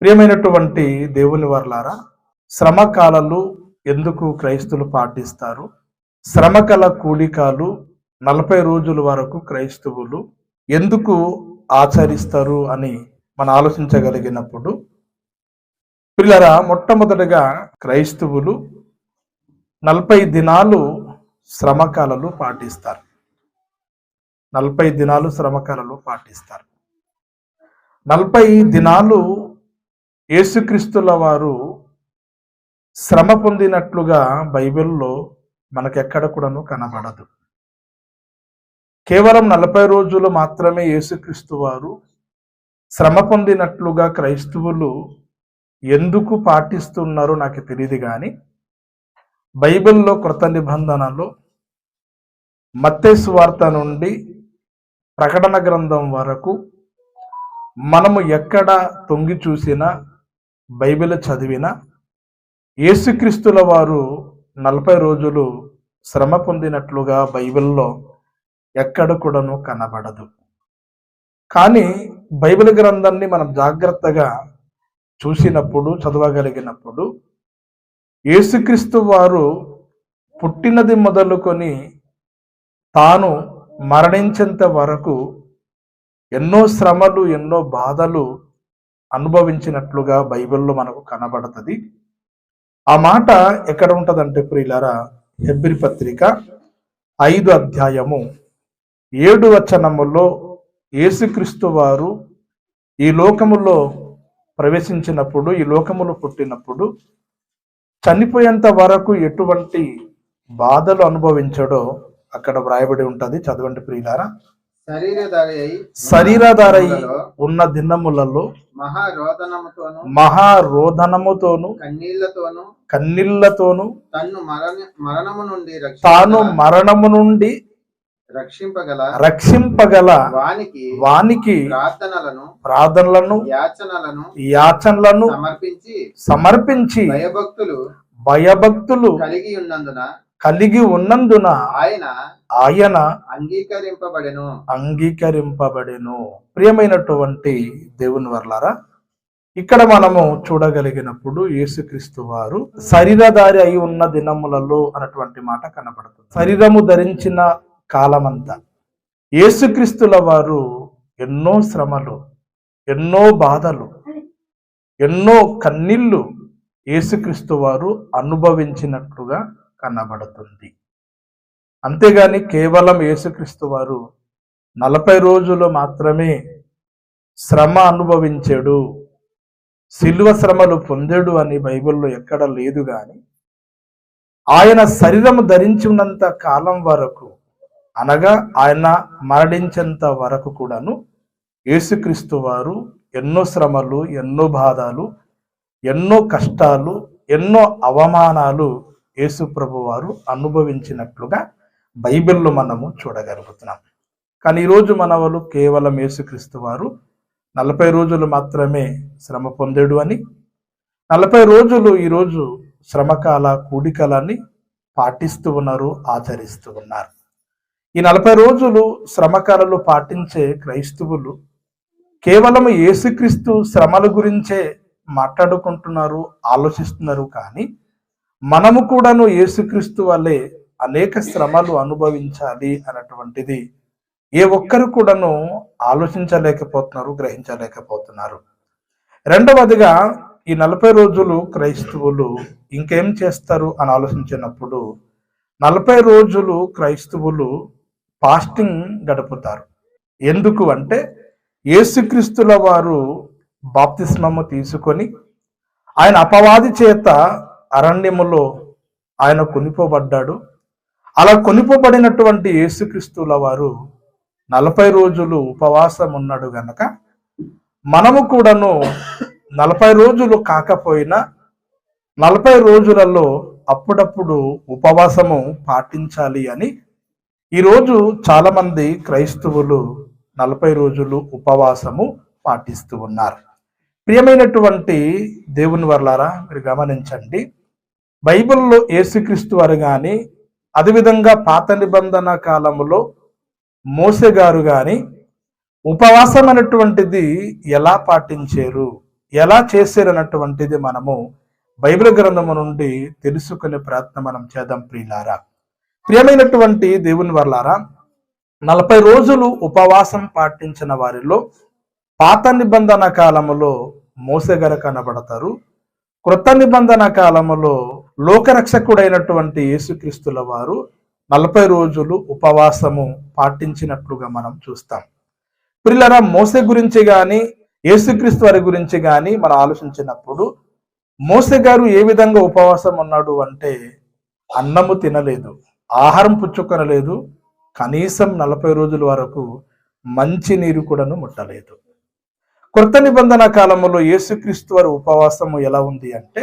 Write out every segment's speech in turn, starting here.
ప్రియమైనటువంటి దేవుని వర్లారా శ్రమకాలలు ఎందుకు క్రైస్తువులు పాటిస్తారు? శ్రమకల కూలికాలు నలభై రోజుల వరకు క్రైస్తవులు ఎందుకు ఆచరిస్తారు అని మనం ఆలోచించగలిగినప్పుడు పిల్లరా మొట్టమొదటిగా క్రైస్తవులు నలభై దినాలు శ్రమకాలలు పాటిస్తారు. నలభై దినాలు శ్రమకాలలు పాటిస్తారు. నలభై దినాలు యేసుక్రీస్తుల వారు శ్రమ పొందినట్లుగా బైబిల్లో మనకెక్కడ కూడాను కనబడదు. కేవలం నలభై రోజులు మాత్రమే యేసుక్రీస్తు వారు శ్రమ పొందినట్లుగా క్రైస్తవులు ఎందుకు పాటిస్తున్నారో నాకు తెలియదు కానీ బైబిల్లో కృత నిబంధనలో మత్తేసు వార్త నుండి ప్రకటన గ్రంథం వరకు మనము ఎక్కడ తొంగి చూసినా బైబిల్ చదివినా యేసుక్రీస్తుల వారు నలభై రోజులు శ్రమ పొందినట్లుగా బైబిల్లో ఎక్కడ కూడాను కనబడదు. కానీ బైబిల్ గ్రంథాన్ని మనం జాగ్రత్తగా చూసినప్పుడు చదవగలిగినప్పుడు యేసుక్రీస్తు వారు పుట్టినది మొదలుకొని తాను మరణించేంత వరకు ఎన్నో శ్రమలు ఎన్నో బాధలు అనుభవించినట్లుగా బైబిల్లో మనకు కనబడుతుంది. ఆ మాట ఎక్కడ ఉంటుందంటే ప్రియులారా హెబ్రి పత్రిక ఐదు అధ్యాయము ఏడు వచనములో యేసుక్రీస్తు వారు ఈ లోకములో ప్రవేశించినప్పుడు ఈ లోకములో పుట్టినప్పుడు చనిపోయేంత వరకు ఎటువంటి బాధలు అనుభవించడో అక్కడ వ్రాయబడి ఉంటుంది. చదవండి ప్రియులారా. శరీరధారి ఉన్న దినములలో మహారోదనముతోను మహారోధనముతోను కన్నీళ్ళతోను కన్నీళ్ళతోను తన్ను మరణ మరణము నుండి తాను మరణము నుండి రక్షింపగల రక్షింపగల వానికి వానికి ప్రార్థనలను ప్రార్థనలను యాచనలను యాచనలను సమర్పించి సమర్పించి భయభక్తులు భయభక్తులు కలిగి ఉన్నందున కలిగి ఉన్నందున ఆయన ఆయన అంగీకరింపబడెను. అంగీకరింపబడెను. ప్రియమైనటువంటి దేవుని వర్లారా ఇక్కడ మనము చూడగలిగినప్పుడు యేసుక్రీస్తు వారు శరీరధారి అయి ఉన్న దినములలో అన్నటువంటి మాట కనబడుతుంది శరీరము ధరించిన కాలమంతా యేసుక్రీస్తుల వారు ఎన్నో శ్రమలు ఎన్నో బాధలు ఎన్నో కన్నీళ్ళు యేసుక్రీస్తు వారు అనుభవించినట్లుగా కనబడుతుంది. అంతేగాని కేవలం యేసుక్రీస్తు వారు నలభై రోజులు మాత్రమే శ్రమ అనుభవించాడు. శిల్వ శ్రమలు పొందాడు అని బైబిల్లో ఎక్కడ లేదు కానీ ఆయన శరీరం ధరించి ఉన్నంత కాలం వరకు అనగా ఆయన మరణించేంత వరకు కూడాను యేసుక్రీస్తు వారు ఎన్నో శ్రమలు ఎన్నో బాధలు ఎన్నో కష్టాలు ఎన్నో అవమానాలు యేసుప్రభు వారు అనుభవించినట్లుగా బైబిల్లో మనము చూడగలుగుతున్నాం. కానీ ఈరోజు మన వాళ్ళు కేవలం యేసుక్రీస్తు వారు నలభై రోజులు మాత్రమే శ్రమ పొందాడు అని నలభై రోజులు ఈరోజు శ్రమకాల కూడికలని పాటిస్తూ ఉన్నారు ఆచరిస్తూ ఉన్నారు. ఈ నలభై రోజులు శ్రమకాలలో పాటించే క్రైస్తవులు కేవలం యేసుక్రీస్తు శ్రమల గురించే మాట్లాడుకుంటున్నారు ఆలోచిస్తున్నారు కానీ మనము కూడాను యేసుక్రీస్తు వల్లే అనేక శ్రమలు అనుభవించాలి అన్నటువంటిది. ఏ ఒక్కరు కూడాను ఆలోచించలేకపోతున్నారు గ్రహించలేకపోతున్నారు. రెండవదిగా ఈ నలభై రోజులు క్రైస్తవులు ఇంకేం చేస్తారు అని ఆలోచించినప్పుడు నలభై రోజులు క్రైస్తవులు ఫాస్టింగ్ గడుపుతారు. ఎందుకు అంటే యేసుక్రీస్తుల వారు బాప్తిస్మము తీసుకొని ఆయన అపవాది చేత అరణ్యములో ఆయన కొనిపోబడ్డాడు. అలా కొనిపోబడినటువంటి యేసుక్రీస్తుల వారు నలభై రోజులు ఉపవాసం ఉన్నాడు గనక మనము కూడాను నలభై రోజులు కాకపోయినా నలభై రోజులలో అప్పుడప్పుడు ఉపవాసము పాటించాలి అని ఈరోజు చాలామంది క్రైస్తవులు నలభై రోజులు ఉపవాసము పాటిస్తూ ఉన్నారు. ప్రియమైనటువంటి దేవుని వర్లారా మీరు గమనించండి. బైబిల్లో యేసుక్రీస్తు వారు కానీ అదేవిధంగా పాత నిబంధన కాలములో మోసే గారు కానీ ఉపవాసం అనేటువంటిది ఎలా పాటించారు? ఎలా చేశారన్నటువంటిది మనము బైబిల్ గ్రంథము నుండి తెలుసుకునే ప్రయత్నం మనం చేద్దాం ప్రియులారా. ప్రియమైనటువంటి దేవుని వర్లారా నలభై రోజులు ఉపవాసం పాటించిన వారిలో పాత నిబంధన కాలంలో మోసగారు కనబడతారు. క్రొత్త నిబంధన కాలంలో లోకరక్షకుడైనటువంటి యేసుక్రీస్తుల వారు నలభై రోజులు ఉపవాసము పాటించినట్లుగా మనం చూస్తాం. పిల్లల మోస గురించి కానీ యేసుక్రీస్తు వారి గురించి కానీ మనం ఆలోచించినప్పుడు మోసే గారు ఏ విధంగా ఉపవాసం ఉన్నాడు అంటే అన్నము తినలేదు ఆహారం పుచ్చుకొనలేదు కనీసం నలభై రోజుల వరకు మంచి నీరు కూడాను ముట్టలేదు. కొత్త నిబంధన కాలంలో యేసుక్రీస్తు వారి ఉపవాసము ఎలా ఉంది అంటే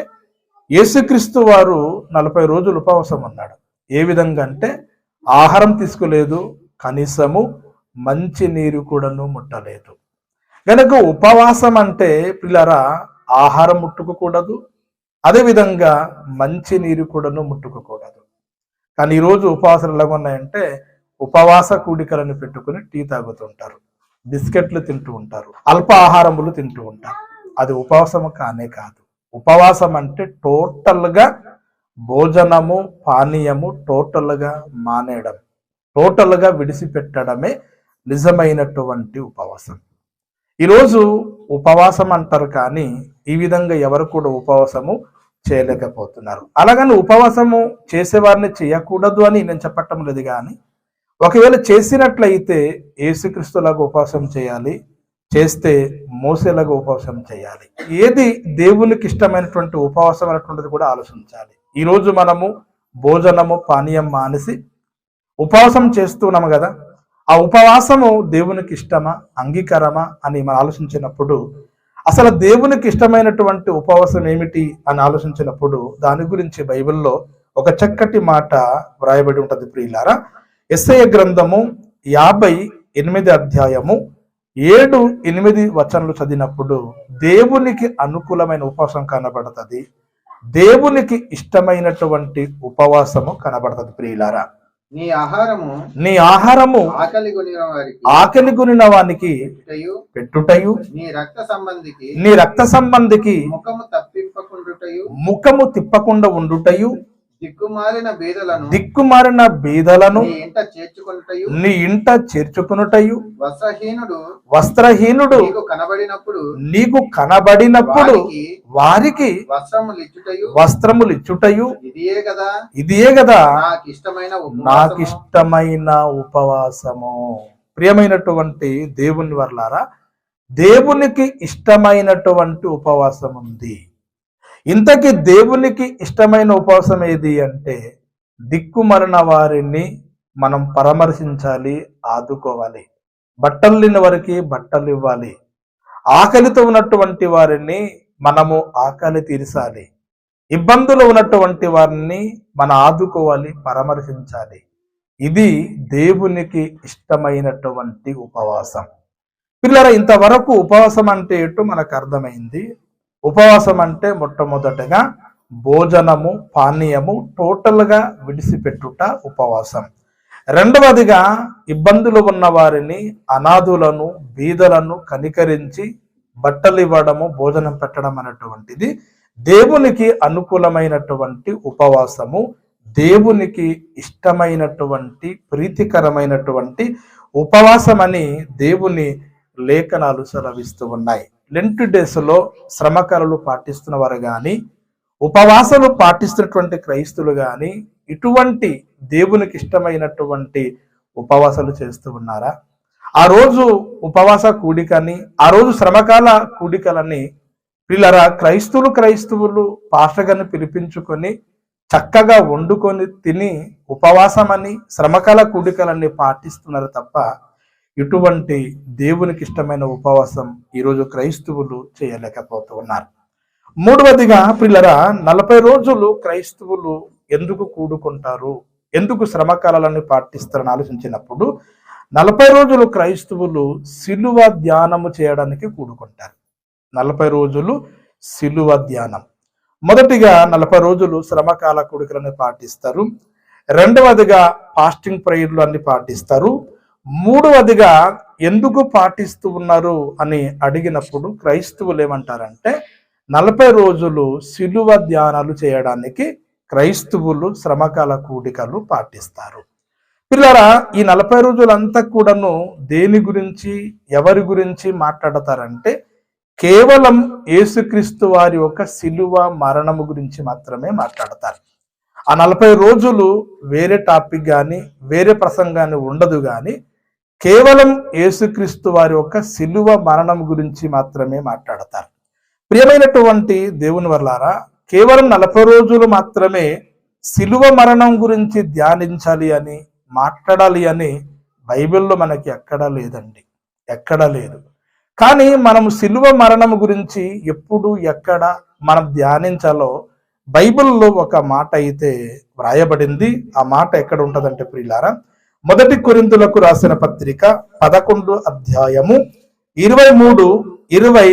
యేసుక్రీస్తు వారు నలభై రోజులు ఉపవాసం ఉన్నాడు. ఏ విధంగా అంటే ఆహారం తీసుకోలేదు కనీసము మంచి నీరు కూడాను ముట్టలేదు. కనుక ఉపవాసం అంటే పిల్లరా ఆహారం ముట్టుకోకూడదు అదేవిధంగా మంచి నీరు కూడాను ముట్టుకోకూడదు. కానీ ఈరోజు ఉపవాసాలు ఎలా ఉన్నాయంటే ఉపవాస కూడికలను పెట్టుకుని టీ తాగుతుంటారు. బిస్కెట్లు తింటూ ఉంటారు అల్ప ఆహారములు తింటూ ఉంటారు. అది ఉపవాసం కానే కాదు. ఉపవాసం అంటే టోటల్గా భోజనము పానీయము టోటల్గా మానేయడం టోటల్గా విడిచిపెట్టడమే నిజమైనటువంటి ఉపవాసం. ఈరోజు ఉపవాసం అంటారు కానీ ఈ విధంగా ఎవరు కూడా ఉపవాసము చేయలేకపోతున్నారు. అలాగని ఉపవాసము చేసేవారిని చేయకూడదు అని నేను చెప్పటం లేదు కానీ ఒకవేళ చేసినట్లయితే ఏసుక్రీస్తులాగా ఉపవాసం చేయాలి చేస్తే మోసేలాగా ఉపవాసం చేయాలి. ఏది దేవునికి ఇష్టమైనటువంటి ఉపవాసం అనేటువంటిది కూడా ఆలోచించాలి. ఈరోజు మనము భోజనము పానీయం మానేసి ఉపవాసం చేస్తున్నాము కదా ఆ ఉపవాసము దేవునికి ఇష్టమా అంగీకారమా అని మనం ఆలోచించినప్పుడు అసలు దేవునికి ఇష్టమైనటువంటి ఉపవాసం ఏమిటి అని ఆలోచించినప్పుడు దాని గురించి బైబిల్లో ఒక చక్కటి మాట వ్రాయబడి ఉంటుంది ప్రియులారా. ఎస్ఐ గ్రంథము యాభై ఎనిమిది అధ్యాయము ఏడు ఎనిమిది వచనాలు చదివినప్పుడు దేవునికి అనుకూలమైన ఉపవాసం కనబడుతుంది. దేవునికి ఇష్టమైనటువంటి ఉపవాసము కనబడుతుంది ప్రియులారా. నీ ఆహారము నీ ఆహారము ఆకలి కొనిన వారికి ఆకలి గునిన వానికి పెట్టుటయు, పెట్టుటయు నీ రక్త సంబంధికి నీ రక్త సంబంధికి ముఖము తప్పింపకుండుటయు ముఖము తిప్పకుండా ఉండుటయు దిక్కుమాలిన బీదలను దిక్కుమారిన బీదలను నీ ఇంట చేర్చుకొనుటయు. నీ ఇంట చేర్చుకునుటయు. వస్త్రహీనుడు వస్త్రహీనుడు నీకు కనబడినప్పుడు నీకు కనబడినప్పుడు వారికి వస్త్రములు ఇచ్చుటయు వస్త్రములు ఇచ్చుటయు ఇదియే కదా ఇదియే కదా నాకు ఇష్టమైన నాకు ఉపవాసము. ఇష్టమైన ఉపవాసము. ప్రియమైనటువంటి దేవుని వర్లారా దేవునికి ఇష్టమైనటువంటి ఉపవాసం ఉంది ఇంతకీ దేవునికి ఇష్టమైన ఉపవాసం ఏది అంటే దిక్కుమరణ వారిని మనం పరామర్శించాలి ఆదుకోవాలి. బట్టలు లేని వారికి బట్టలు ఇవ్వాలి. ఆకలితో ఉన్నటువంటి వారిని మనము ఆకలి తీర్చాలి. ఇబ్బందులు ఉన్నటువంటి వారిని మన ఆదుకోవాలి పరామర్శించాలి. ఇది దేవునికి ఇష్టమైనటువంటి ఉపవాసం. పిల్లల ఇంతవరకు ఉపవాసం అంటే ఏటో మనకు అర్థమైంది. ఉపవాసం అంటే మొట్టమొదటగా భోజనము పానీయము టోటల్గా విడిచిపెట్టుట ఉపవాసం. రెండవదిగా ఇబ్బందులు ఉన్న వారిని అనాథులను బీదలను కనికరించి బట్టలు ఇవ్వడము భోజనం పెట్టడం అనేటువంటిది దేవునికి అనుకూలమైనటువంటి ఉపవాసము దేవునికి ఇష్టమైనటువంటి ప్రీతికరమైనటువంటి ఉపవాసం అని దేవుని లేఖనాలు సెలవిస్తూ ఉన్నాయి. లెంట్ డేస్లో శ్రమకళలు పాటిస్తున్న వారు కానీ ఉపవాసాలు పాటిస్తున్నటువంటి క్రైస్తులు కానీ ఇటువంటి దేవునికి ఇష్టమైనటువంటి ఉపవాసాలు చేస్తూ ఉన్నారా? ఆ రోజు ఉపవాస కూడికని ఆ రోజు శ్రమకాల కూడికలని పిల్లరా క్రైస్తువులు క్రైస్తవులు పాస్టర్గాని పిలిపించుకొని చక్కగా వండుకొని తిని ఉపవాసమని శ్రమకాల కూడికలన్నీ పాటిస్తున్నారు తప్ప ఇటువంటి దేవునికి ఇష్టమైన ఉపవాసం ఈరోజు క్రైస్తవులు చేయలేకపోతూ ఉన్నారు. మూడవదిగా పిల్లరా నలభై రోజులు క్రైస్తవులు ఎందుకు కూడుకుంటారు? ఎందుకు శ్రమకాలాన్ని పాటిస్తారని ఆలోచించినప్పుడు నలభై రోజులు క్రైస్తవులు సిలువ ధ్యానము చేయడానికి కూడుకుంటారు. నలభై రోజులు సిలువ ధ్యానం. మొదటిగా నలభై రోజులు శ్రమకాల కూడికలను పాటిస్తారు. రెండవదిగా ఫాస్టింగ్ ప్రేయర్లు అన్ని పాటిస్తారు. మూడవదిగా ఎందుకు పాటిస్తూ ఉన్నారు అని అడిగినప్పుడు క్రైస్తవులు ఏమంటారంటే నలభై రోజులు సిలువ ధ్యానాలు చేయడానికి క్రైస్తవులు శ్రమకాల కూడికలు పాటిస్తారు. పిల్లరా ఈ నలభై రోజులంతా కూడాను దేని గురించి ఎవరి గురించి మాట్లాడతారంటే కేవలం యేసుక్రీస్తు వారి యొక్క సిలువ మరణము గురించి మాత్రమే మాట్లాడతారు. ఆ నలభై రోజులు వేరే టాపిక్ కానీ వేరే ప్రసంగాన్ని ఉండదు కానీ కేవలం యేసుక్రీస్తు వారి యొక్క సిలువ మరణం గురించి మాత్రమే మాట్లాడతారు. ప్రియమైనటువంటి దేవుని వల్లారా కేవలం నలభై రోజులు మాత్రమే సిలువ మరణం గురించి ధ్యానించాలి అని మాట్లాడాలి అని బైబిల్లో మనకి ఎక్కడా లేదండి. ఎక్కడా లేదు. కానీ మనం సిలువ మరణం గురించి ఎప్పుడు ఎక్కడ మనం ధ్యానించాలో బైబిల్లో ఒక మాట అయితే వ్రాయబడింది. ఆ మాట ఎక్కడ ఉంటుందంటే ప్రియులారా మొదటి కొరిందులకు రాసిన పత్రిక పదకొండు అధ్యాయము ఇరవై మూడు ఇరవై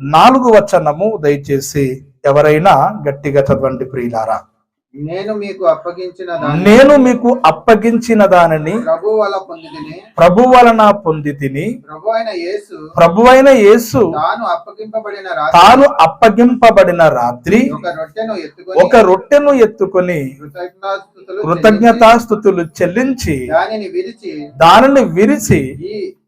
నాలుగు వచనము దయచేసి ఎవరైనా గట్టిగా చదవండి ప్రియులారా. నేను మీకు అప్పగించిన దాన్ని నేను మీకు అప్పగించిన దానిని ప్రభు వల్ల పొందితిని. ప్రభు వలన పొంది తిని ప్రభు అయిన యేసు ప్రభువైన యేసు తాను అప్పగింపబడిన రాత్రి తాను అప్పగింపబడిన రాత్రి ఒక రొట్టెను ఎత్తుకొని ఒక రొట్టెను ఎత్తుకొని కృతజ్ఞతాస్తుతులు కృతజ్ఞతాస్థుతులు చెల్లించి దానిని విరిచి దానిని విరిచి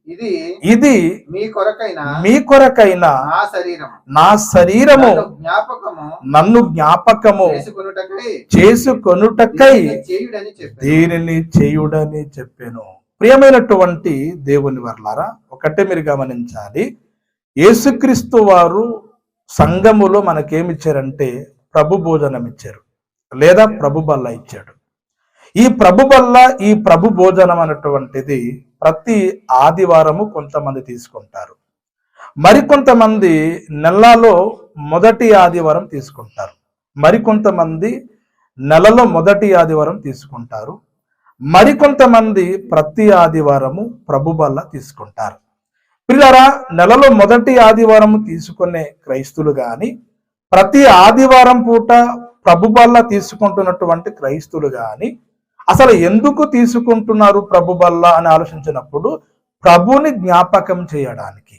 ఇది ఇది మీ కొరకైన మీ కొరకైన నా శరీరం నా శరీరము జ్ఞాపకము నన్ను జ్ఞాపకము చేసుకొనుటకై చేసుకొనుటకై దీనిని చేయుడని చెప్పాను. దీనిని చేయుడని చెప్పాను. ప్రియమైనటువంటి దేవుని వర్లారా ఒకటే మీరు గమనించాలి. యేసుక్రీస్తు వారు సంఘములో మనకేమిచ్చారంటే ప్రభు భోజనం ఇచ్చారు లేదా ప్రభు బల్ల ఇచ్చాడు. ఈ ప్రభు బల్ల ఈ ప్రభు భోజనం అనేటువంటిది ప్రతి ఆదివారము కొంతమంది తీసుకుంటారు. మరికొంతమంది నెలలో మొదటి ఆదివారం తీసుకుంటారు. మరికొంతమంది నెలలో మొదటి ఆదివారం తీసుకుంటారు. మరికొంతమంది ప్రతి ఆదివారము ప్రభుబల్ల తీసుకుంటారు. పిల్లరా నెలలో మొదటి ఆదివారము తీసుకునే క్రైస్తులు కానీ ప్రతి ఆదివారం పూట ప్రభుబల్ల తీసుకుంటున్నటువంటి క్రైస్తులు కానీ అసలు ఎందుకు తీసుకుంటున్నారు ప్రభు బల్ల అని ఆలోచించినప్పుడు ప్రభుని జ్ఞాపకం చేయడానికి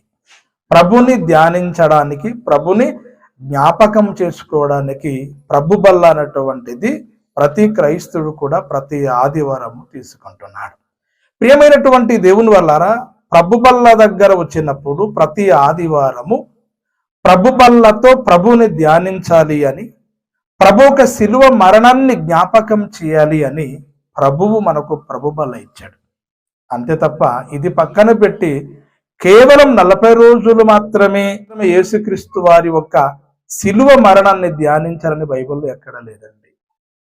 ప్రభుని ధ్యానించడానికి ప్రభుని జ్ఞాపకం చేసుకోవడానికి ప్రభు బల్ల అనేటువంటిది ప్రతి క్రైస్తుడు కూడా ప్రతి ఆదివారం తీసుకుంటున్నాడు. ప్రియమైనటువంటి దేవుని వల్లారా ప్రభు బల్ల దగ్గర వచ్చినప్పుడు ప్రతి ఆదివారము ప్రభు బల్లతో ప్రభుని ధ్యానించాలి అని ప్రభు ఒక శిలువ మరణాన్ని జ్ఞాపకం చేయాలి అని ప్రభువు మనకు ప్రభుబల ఇచ్చాడు. అంతే తప్ప ఇది పక్కన పెట్టి కేవలం నలభై రోజులు మాత్రమే యేసుక్రీస్తు వారి యొక్క శిలువ మరణాన్ని ధ్యానించాలని బైబిల్లో ఎక్కడ లేదండి.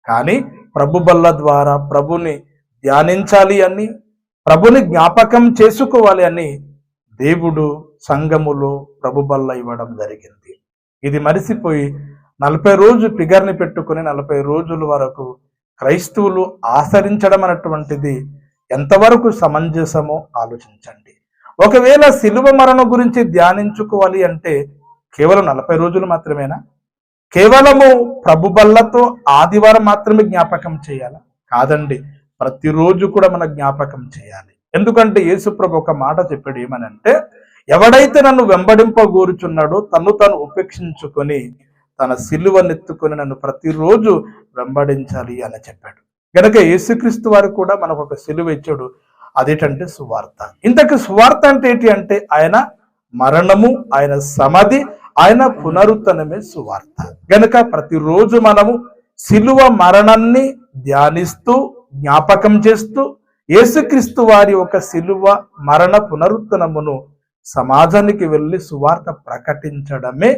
కానీ ప్రభు బల్ల ద్వారా ప్రభుని ధ్యానించాలి అని ప్రభుని జ్ఞాపకం చేసుకోవాలి అని దేవుడు సంఘములో ప్రభు బల్ల ఇవ్వడం జరిగింది. ఇది మరిసిపోయి నలభై రోజు ఫిగర్ని పెట్టుకుని నలభై రోజుల వరకు క్రైస్తవులు ఆచరించడం అనేటువంటిది ఎంతవరకు సమంజసమో ఆలోచించండి. ఒకవేళ శిలువ మరణం గురించి ధ్యానించుకోవాలి అంటే కేవలం నలభై రోజులు మాత్రమేనా? కేవలము ప్రభు బల్లతో ఆదివారం మాత్రమే జ్ఞాపకం చేయాలా? కాదండి ప్రతిరోజు కూడా మన జ్ఞాపకం చేయాలి. ఎందుకంటే యేసుప్రభు ఒక మాట చెప్పాడు ఏమనంటే ఎవడైతే నన్ను వెంబడింపగోరుచున్నాడో తను తను ఉపేక్షించుకొని తన సిలువనెత్తుకొని నన్ను ప్రతిరోజు వెంబడించాలి అని చెప్పాడు. గనక యేసుక్రీస్తు వారు కూడా మనకు ఒక సిలువ ఇచ్చాడు. అదేటంటే సువార్త. ఇంతకు సువార్త అంటే ఏంటి అంటే ఆయన మరణము ఆయన సమాధి ఆయన పునరుత్తనమే సువార్త. గనక ప్రతిరోజు మనము సిలువ మరణాన్ని ధ్యానిస్తూ జ్ఞాపకం చేస్తూ యేసుక్రీస్తు వారి ఒక సిలువ మరణ పునరుత్తనమును సమాజానికి వెళ్ళి సువార్త ప్రకటించడమే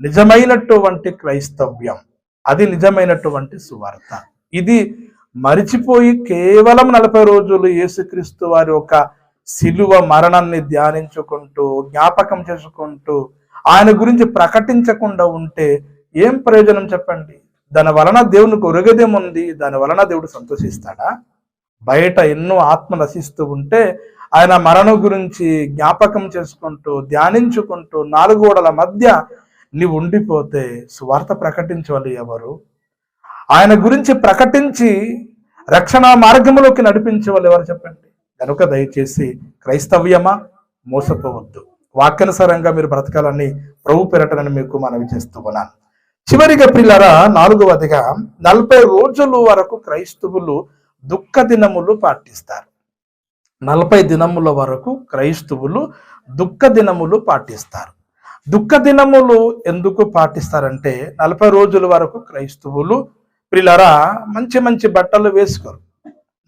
నిజమైనటువంటి క్రైస్తవ్యం. అది నిజమైనటువంటి సువార్త. ఇది మరిచిపోయి కేవలం నలభై రోజులు యేసుక్రీస్తు వారి ఒక శిలువ మరణాన్ని ధ్యానించుకుంటూ జ్ఞాపకం చేసుకుంటూ ఆయన గురించి ప్రకటించకుండా ఉంటే ఏం ప్రయోజనం చెప్పండి? దాని వలన దేవునికి ఒరగదేముంది దాని వలన దేవుడు సంతోషిస్తాడా? బయట ఎన్నో ఆత్మ నశిస్తూ ఉంటే ఆయన మరణం గురించి జ్ఞాపకం చేసుకుంటూ ధ్యానించుకుంటూ నాలుగు గోడల మధ్య నీవు ఉండిపోతే సువార్త ప్రకటించవాలి ఎవరు? ఆయన గురించి ప్రకటించి రక్షణ మార్గంలోకి నడిపించే వాళ్ళు ఎవరు చెప్పండి? కనుక దయచేసి క్రైస్తవ్యమా? మోసపోవద్దు. వాక్యానుసారంగా మీరు బ్రతకాలని ప్రభు పెరటనని మీకు మనవి చేస్తూ ఉన్నాను. చివరిగా పిల్లరా నాలుగవదిగా నలభై రోజుల వరకు క్రైస్తవులు దుఃఖ దినములు పాటిస్తారు. నలభై దినముల వరకు క్రైస్తవులు దుఃఖ దినములు పాటిస్తారు. దుఃఖ దినములు ఎందుకు పాటిస్తారంటే నలభై రోజుల వరకు క్రైస్తవులు పిల్లరా మంచి మంచి బట్టలు వేసుకోరు.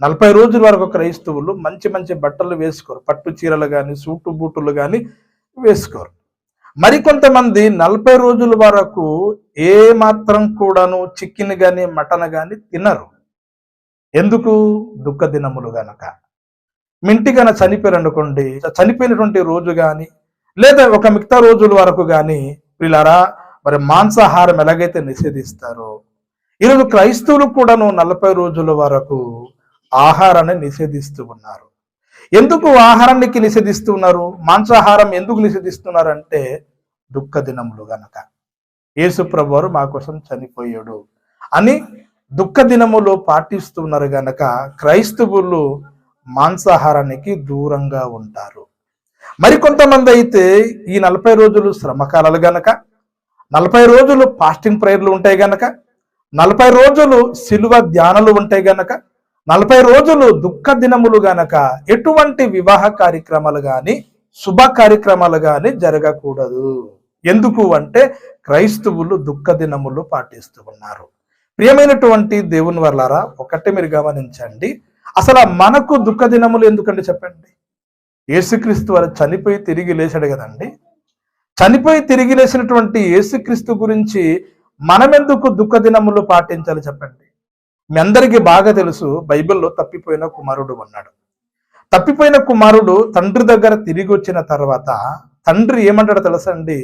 నలభై రోజుల వరకు క్రైస్తవులు మంచి మంచి బట్టలు వేసుకోరు. పట్టు చీరలు కానీ సూటు బూటులు కానీ వేసుకోరు. మరికొంతమంది నలభై రోజుల వరకు ఏ మాత్రం కూడాను చికెన్ కానీ మటన్ కానీ తినరు. ఎందుకు? దుఃఖ దినములు గనక. మింటి గన చనిపోయారు అనుకోండి చనిపోయినటువంటి రోజు కానీ లేదా ఒక మిగతా రోజుల వరకు కానీ వీళ్ళారా మరి మాంసాహారం ఎలాగైతే నిషేధిస్తారో ఈరోజు క్రైస్తవులు కూడాను నలభై రోజుల వరకు ఆహారాన్ని నిషేధిస్తూ ఉన్నారు. ఎందుకు ఆహారానికి నిషేధిస్తూ ఉన్నారు? మాంసాహారం ఎందుకు నిషేధిస్తున్నారు అంటే దుఃఖ దినములు గనక. యేసు ప్రభువారు మా కోసం చనిపోయాడు అని దుఃఖ దినములు పాటిస్తున్నారు గనక క్రైస్తవులు మాంసాహారానికి దూరంగా ఉంటారు. మరికొంతమంది అయితే ఈ నలభై రోజులు శ్రమకాలాలు గనక నలభై రోజులు ఫాస్టింగ్ ప్రేయర్లు ఉంటాయి గనక నలభై రోజులు సిలువ ధ్యానాలు ఉంటాయి గనక నలభై రోజులు దుఃఖ దినములు గనక ఎటువంటి వివాహ కార్యక్రమాలు కానీ శుభ కార్యక్రమాలు కానీ జరగకూడదు. ఎందుకు అంటే క్రైస్తవులు దుఃఖ దినములు పాటిస్తూ ఉన్నారు. ప్రియమైనటువంటి దేవుని వల్లారా ఒకటి మీరు గమనించండి. అసలు మనకు దుఃఖ దినములు ఎందుకండి చెప్పండి? యేసుక్రీస్తు వారు చనిపోయి తిరిగి లేచాడు కదండి. చనిపోయి తిరిగి లేచినటువంటి యేసుక్రీస్తు గురించి మనమెందుకు దుఃఖ దినములు పాటించాలి చెప్పండి. మీ అందరికీ బాగా తెలుసు బైబిల్లో తప్పిపోయిన కుమారుడు ఉన్నాడు. తప్పిపోయిన కుమారుడు తండ్రి దగ్గర తిరిగి వచ్చిన తర్వాత తండ్రి ఏమంటాడో తెలుసా అండి?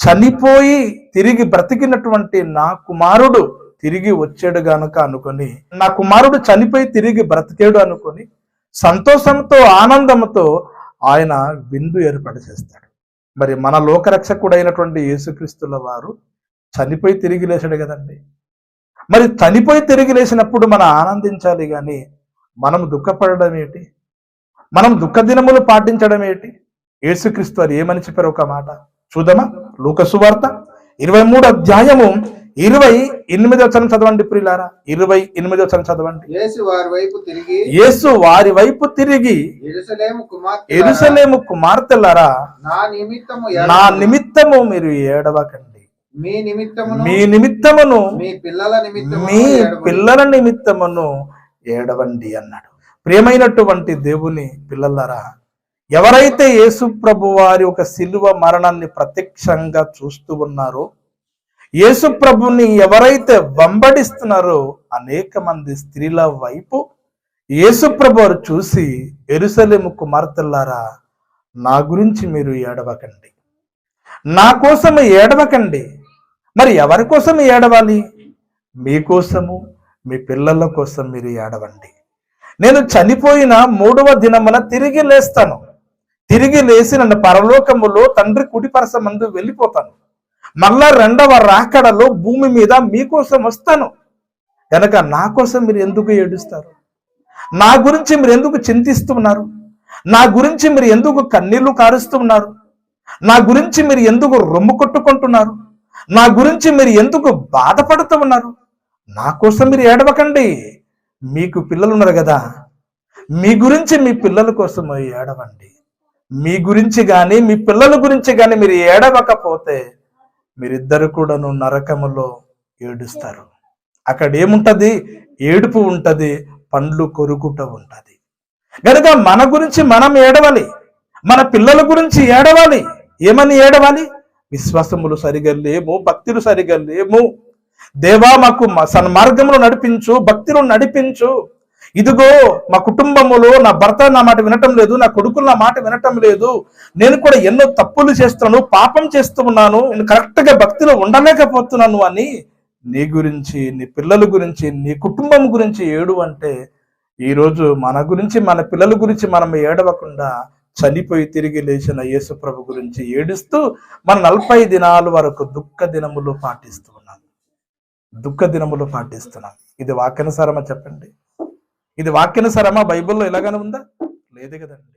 చనిపోయి తిరిగి బ్రతికినటువంటి నా కుమారుడు తిరిగి వచ్చాడు గనుక అనుకొని నా కుమారుడు చనిపోయి తిరిగి బ్రతికాడు అనుకొని సంతోషంతో ఆనందంతో ఆయన విందు ఏర్పాటు చేస్తాడు. మరి మన లోకరక్షకుడైనటువంటి యేసుక్రీస్తుల వారు చనిపోయి తిరిగి లేచాడు కదండి. మరి చనిపోయి తిరిగి లేచినప్పుడు మనం ఆనందించాలి కానీ మనం దుఃఖపడడం ఏంటి? మనం దుఃఖదినములు పాటించడం ఏంటి? యేసుక్రీస్తు వారు ఏమని చెప్పారు ఒక మాట? చూద్దామా? లోకసువార్త ఇరవై మూడు అధ్యాయము ఇరవై ఎనిమిది వచనం చదవండి ప్రియులారా. ఇరవై ఎనిమిది వచనం చదవండి. యేసు వారి వైపు తిరిగి యేసు వారి వైపు తిరిగి ఎరుసలేము కుమార్తె ఎరుసలేము కుమార్తెలారా నా నిమిత్తము నా. నిమిత్తము మీరు ఏడవకండి. మీ నిమిత్తమును మీ నిమిత్తమును మీ పిల్లల నిమిత్తము మీ పిల్లల నిమిత్తమును ఏడవండి అన్నాడు. ప్రియమైనటువంటి దేవుని పిల్లలరా ఎవరైతే యేసు ప్రభు వారి ఒక సిలువ మరణాన్ని ప్రత్యక్షంగా చూస్తూ ఉన్నారో యేసు ప్రభుని ఎవరైతే వెంబడిస్తున్నారో అనేక మంది స్త్రీల వైపు యేసు వారు చూసి ఎరుసలేము కుమార్తెలారా నా గురించి మీరు ఏడవకండి. నా కోసం ఏడవకండి. మరి ఎవరి కోసం ఏడవాలి? మీకోసము మీ పిల్లల కోసం మీరు ఏడవండి. నేను చనిపోయిన మూడవ దినమున తిరిగి లేస్తాను. తిరిగి లేచి నన్ను పరలోకములో తండ్రి కుడిపరస మందు వెళ్ళిపోతాను. మళ్ళా రెండవ రాకడలో భూమి మీద మీకోసం వస్తాను. కనుక నా కోసం మీరు ఎందుకు ఏడుస్తారు? నా గురించి మీరు ఎందుకు చింతిస్తున్నారు? నా గురించి మీరు ఎందుకు కన్నీళ్ళు కారుస్తున్నారు? నా గురించి మీరు ఎందుకు రొమ్ము కొట్టుకుంటున్నారు? నా గురించి మీరు ఎందుకు బాధపడుతూ ఉన్నారు నా కోసం మీరు ఏడవకండి. మీకు పిల్లలు ఉన్నారు కదా. మీ గురించి మీ పిల్లల కోసం ఏడవండి. మీ గురించి కానీ మీ పిల్లల గురించి కానీ మీరు ఏడవకపోతే మీరిద్దరు కూడాను నరకములో ఏడుస్తారు. అక్కడ ఏముంటది? ఏడుపు ఉంటది పండ్లు కొరుకుట ఉంటది. కనుక మన గురించి మనం ఏడవాలి మన పిల్లల గురించి ఏడవాలి ఏమని ఏడవాలి? విశ్వాసములు సరిగా లేము భక్తులు సరిగా లేము దేవా మాకు మ- నడిపించు భక్తులు నడిపించు. ఇదిగో మా కుటుంబములో నా భర్త నా మాట వినటం లేదు నా కొడుకులు నా మాట వినటం లేదు. నేను కూడా ఎన్నో తప్పులు చేస్తున్నాను పాపం చేస్తూ ఉన్నాను నేను కరెక్ట్గా భక్తిలో ఉండలేకపోతున్నాను అని నీ గురించి నీ పిల్లల గురించి నీ కుటుంబం గురించి ఏడు అంటే ఈరోజు మన గురించి మన పిల్లల గురించి మనం ఏడవకుండా చనిపోయి తిరిగి లేచిన యేసుప్రభు గురించి ఏడుస్తూ మన నలభై దినాల వరకు దుఃఖ దినములు పాటిస్తూ ఉన్నాం దుఃఖ దినములు పాటిస్తున్నాం ఇది వాక్యానుసారమా చెప్పండి? ఇది వాక్యానుసారమా? బైబిల్లో ఎలాగనే ఉందా? లేదే కదండి.